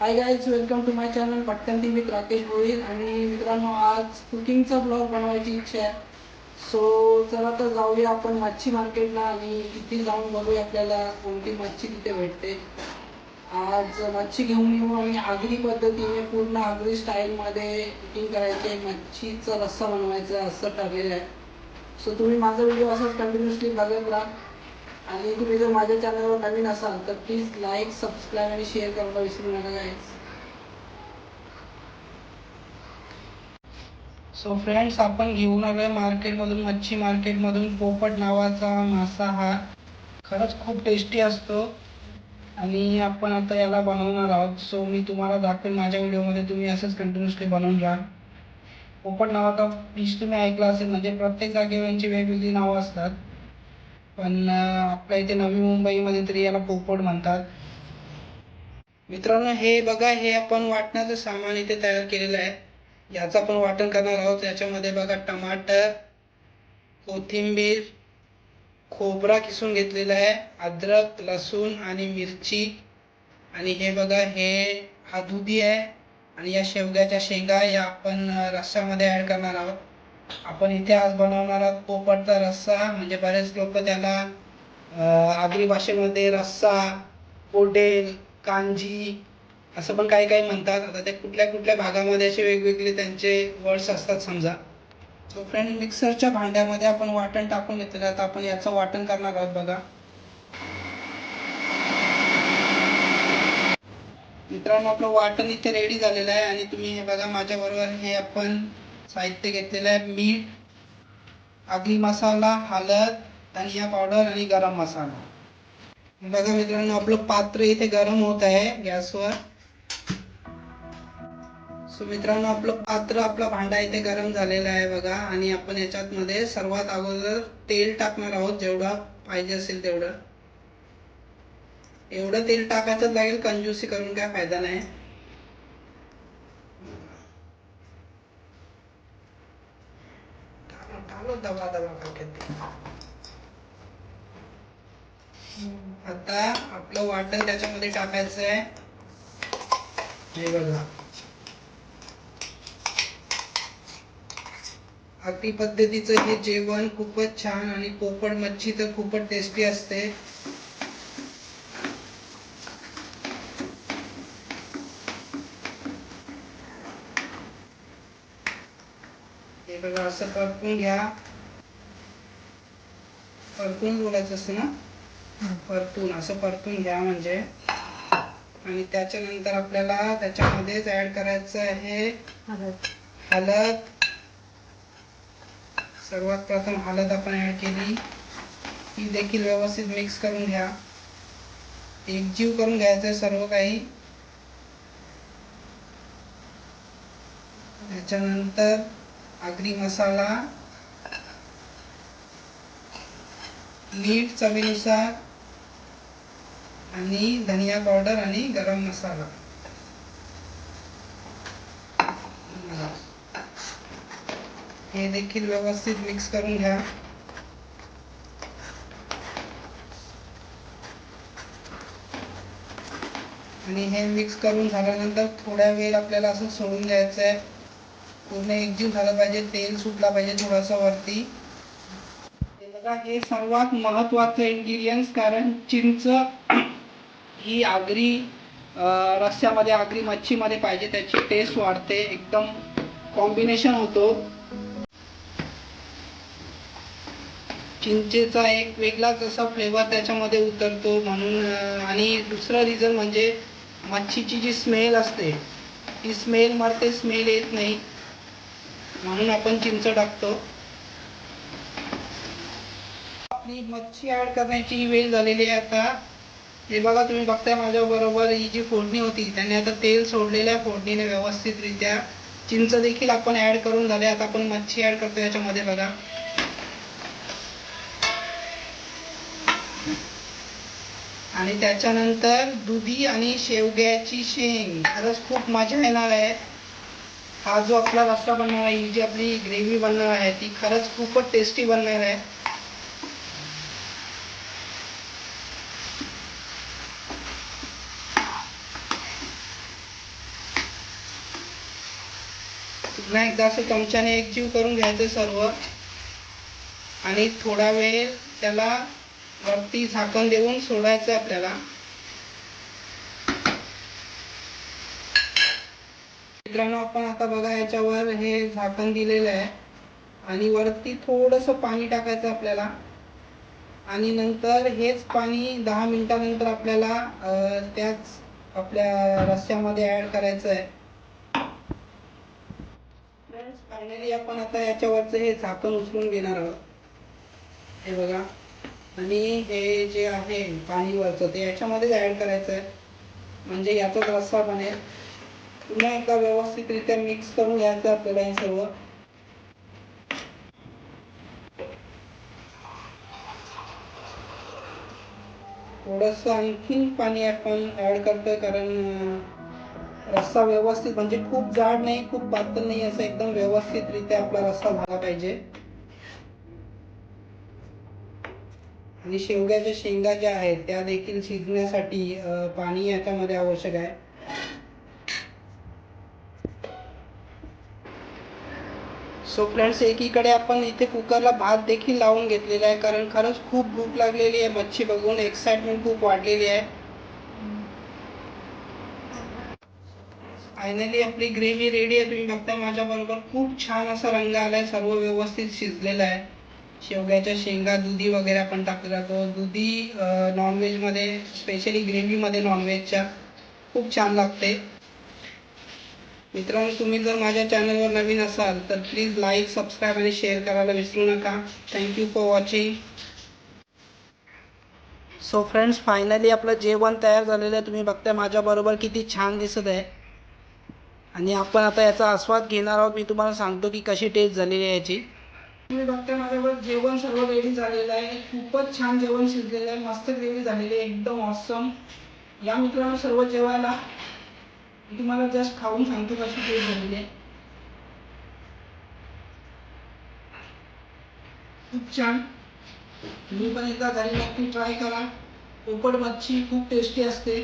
Hi guys welcome to my channel पटकन tea with Rakesh Bhoir आणि मित्रांनो आज कुकिंगचा ब्लॉग बनवायची इच्छा आहे. सो चला तर जाऊया आपण मच्छी मार्केटला आणि तिथे जाऊन बघूया आपल्याला कोणती मच्छी तिथे भेटते. आज मच्छी घेऊन येऊ आणि आगरी पद्धतीने पूर्ण आगरी स्टाईलमध्ये कुकिंग करायचे मच्छीचा रस्सा बनवायचा असं ठरलेलं आहे. सो तुम्ही माझा व्हिडिओ असाच कंटिन्युअसली बघत राहा. आणि तुम्ही जर माझ्या चॅनलवर नवीन असाल तर प्लीज लाईक सबस्क्राईब आणि शेअर करायला विसरू नका गाईज सो फ्रेंड्स आपण घेऊन आलोय मार्केटमधून मच्छी मार्केटमधून पोपट नावाचा मासा हा खरंच खूप टेस्टी असतो. आणि आपण आता याला बनवणार आहोत. सो मी तुम्हाला दाखवेन माझ्या व्हिडिओमध्ये. तुम्ही असंच कंटिन्युअसली बनवून राहा. पोपट नावाचा फिश तुम्ही ऐकला असेल म्हणजे प्रत्येक जागेवर यांची वेगवेगळी नावं असतात. पण आपल्या इथे नवी मुंबईमध्ये तरी याला पोपट म्हणतात. मित्रांनो हे बघा हे आपण वाटण्याचं सामान इथे तयार केलेलं आहे. याचं आपण वाटण करणार आहोत. याच्यामध्ये बघा टमाटर कोथिंबीर खोबरा किसून घेतलेला आहे अद्रक लसूण आणि मिरची. आणि हे बघा हे हा दुधी आहे. आणि या शेवग्याच्या शेंगा या आपण रस्सामध्ये रस्स्यामध्ये ॲड करणार आहोत. आपण इथे आज बनवणार आहोत पोपटचा रस्सा. म्हणजे बरेच लोक त्याला आगरी भाषेमध्ये रस्सा पोटेल कांजी असं पण काही काही म्हणतात. आता ते कुठल्या कुठल्या भागामध्ये असे वेगवेगळे त्यांचे वर्ड्स असतात समजा. सो फ्रेंड मिक्सरच्या भांड्यामध्ये आपण वाटण टाकून घेतलेलं आता आपण याचं वाटण करणार आहोत बघा. मित्रांनो आपलं वाटण इथे रेडी झालेलं आहे. आणि तुम्ही हे बघा माझ्याबरोबर हे आपण साहित्य घेतलेलं आहे मीठ आगली मसाला हळद धनिया पावडर आणि गरम मसाला. बघा मित्रांनो आपलं पात्र इथे गरम होत आहे गॅसवर. सो मित्रांनो आपलं पात्र आपला भांडा इथे गरम झालेला आहे बघा. आणि आपण याच्यात मध्ये सर्वात अगोदर तेल टाकणार आहोत जेवढा पाहिजे असेल तेवढं. एवढं तेल टाकायचं लागेल कंजूसी करून काय फायदा नाही. दबा दबा करके आता आपलं वाटण त्याच्यामध्ये टाकायचं आहे. हे बघा. अगदी पद्धतीचं हे जेवण खूपच छान आणि पोपट मच्छी तर खूपच टेस्टी असते. हे बघा असं परतून घ्या. परतून बोलायचं असतं ना? परतून असं परतून घ्या म्हणजे. आणि त्याच्यानंतर आपल्याला त्याच्यामध्येच ऍड करायचं आहे हळद. सर्वात प्रथम हळद आपण ऍड केली. ती देखील व्यवस्थित मिक्स करून घ्या. एकजीव करून घ्यायचं सर्व काही. त्याच्यानंतर आगरी मसाला मीठ चवीनुसार आणि धनिया पावडर आणि गरम मसाला. हे देखील व्यवस्थित मिक्स करून घ्या. आणि हे मिक्स करून झाल्यानंतर थोड्या वेळ आपल्याला असं सोडून द्यायचं आहे पूर्ण एकजीव झालं पाहिजे तेल सुटला पाहिजे थोडासा वरती. बघा हे सर्वात महत्वाचं इन्ग्रेडियंट्स कारण चिंच ही आगरी रस्त्यामध्ये रस्स्यामध्ये आगरी मच्छीमध्ये पाहिजे त्याची टेस्ट वाढते एकदम कॉम्बिनेशन होतो. चिंचेचा एक वेगळाच असा फ्लेवर त्याच्यामध्ये उतरतो म्हणून आणि दुसरं रिझन म्हणजे मच्छीची जी स्मेल असते ती स्मेल मरते स्मेल येत नाही. म्हणून आपण चिंच टाकतो. आपली मच्छी ऍड करण्याची वेळ झालेली आहे आता. हे बघा तुम्ही बघताय माझ्या बरोबर ही जी फोडणी होती त्याने आता तेल सोडलेलं आहे फोडणीने व्यवस्थितरित्या. चिंच देखील आपण ऍड करून झाले आता आपण मच्छी ऍड करतो याच्यामध्ये बघा. आणि त्याच्यानंतर दुधी आणि शेवग्याची शेंग. खरंच खूप मजा येणार आहे. हा जो आपला रस्ता बनणार आहे ही जी आपली ग्रेव्ही बनणार आहे ती खरंच खूपच टेस्टी बनणार आहे. पुन्हा एकदा असं चमच्याने एकजीव करून घ्यायचं सर्व. आणि थोडा वेळ त्याला वरती झाकण देऊन सोडायचं आपल्याला. मित्रांनो आपण आता बघा याच्यावर हे झाकण दिलेलं आहे. आणि वरती थोडंसं पाणी टाकायचं आपल्याला. आणि नंतर हेच पाणी दहा मिनिटानंतर आपल्याला त्याच आपल्या रस्स्यामध्ये ॲड करायचं आहे. फ्रेंड्स फायनली आपण आता याच्यावरचं हे झाकण उचलून घेणार आहोत. हे बघा. आणि हे जे आहे पाणीवरचं ते याच्यामध्येच ॲड करायचं आहे. म्हणजे याचाच रस्सा बनेल. पुन्हा एकदा व्यवस्थितरित्या मिक्स करून घ्यायचं आपल्याला हे सर्व. थोडस आणखीन पाणी आपण ऍड करतोय कारण रस्सा व्यवस्थित म्हणजे खूप जाड नाही खूप पातळ नाही असं एकदम व्यवस्थितरित्या आपला रस्सा झाला पाहिजे. आणि शेवग्याच्या शेंगा ज्या आहेत त्या देखील शिजण्यासाठी पाणी याच्यामध्ये आवश्यक आहे. सो फ्रेंड्स एकीकडे आपण इथे कुकरला भात देखील लावून घेतलेला आहे कारण खरंच खूप भूक लागलेली आहे. मच्छी बघून एक्साइटमेंट खूप वाढलेली आहे. फायनली आपली ग्रेव्ही रेडी आहे. तुम्ही बघताय माझ्याबरोबर खूप छान असा रंग आलाय. सर्व व्यवस्थित शिजलेला आहे. शेवग्याच्या शेंगा दुधी वगैरे आपण टाकलेला तो दुधी नॉनव्हेजमध्ये स्पेशली ग्रेव्हीमध्ये नॉनव्हेजच्या खूप छान लागते. मित्रांनो तुम्ही जर माझ्या चॅनलवर नवीन असाल तर प्लीज लाईक सबस्क्राईब आणि शेअर करायला विसरू नका. Thank you for watching so friends finally आपलं जेवण तयार झालेलं आहे. तुम्ही बघताय माझ्याबरोबर किती छान दिसत आहे. आणि आपण आता याचा आस्वाद घेणार आहोत. मी तुम्हाला सांगतो की कशी टेस्ट झालेली आहे याची. तुम्ही बघताय माझ्याबरोबर जेवण सर्व रेडी झालेलं आहे. खूपच छान जेवण शिजलेलं आहे. मस्त ग्रेव्ही झालेली आहे. एकदम ऑसम या मित्रांनो सर्व जेवायला मी तुम्हाला जस्ट खाऊन सांगतो कशी टेस्ट झालेली आहे. खूप छान. तुम्ही पण एकदा घरी नक्की ट्राय करा. पोपट मच्छी खूप टेस्टी असते.